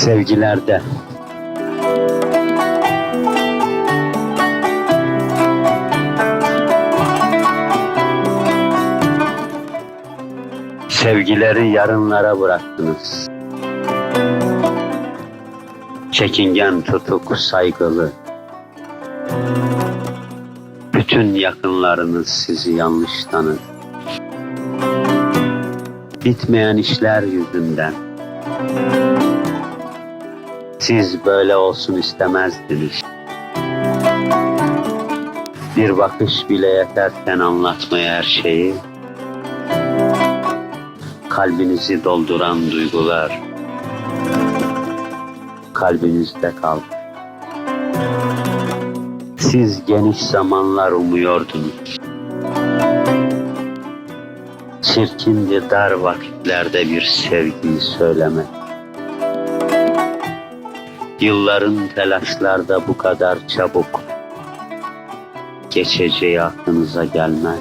Sevgilerde Sevgileri yarınlara bıraktınız. Çekingen, tutuk, saygılı. Bütün yakınlarınız sizi yanlış tanır. Bitmeyen işler yüzünden. Siz böyle olsun istemezdiniz. Bir bakış bile yeterken anlatmaya her şeyi. Kalbinizi dolduran duygular kalbinizde kaldı. Siz geniş zamanlar umuyordunuz. Çirkindi dar vakitlerde bir sevgiyi söylemek. Yılların telaşlarda bu kadar çabuk geçeceği aklınıza gelmez.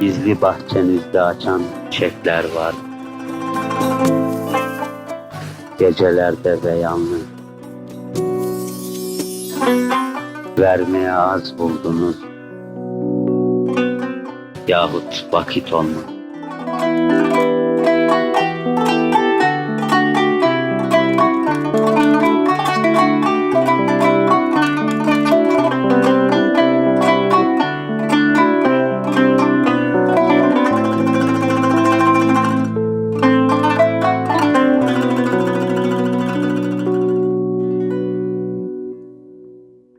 Gizli bahçenizde açan çiçekler var. Gecelerde ve yalnız. Vermeye az buldunuz. Yahut vakit olmadı.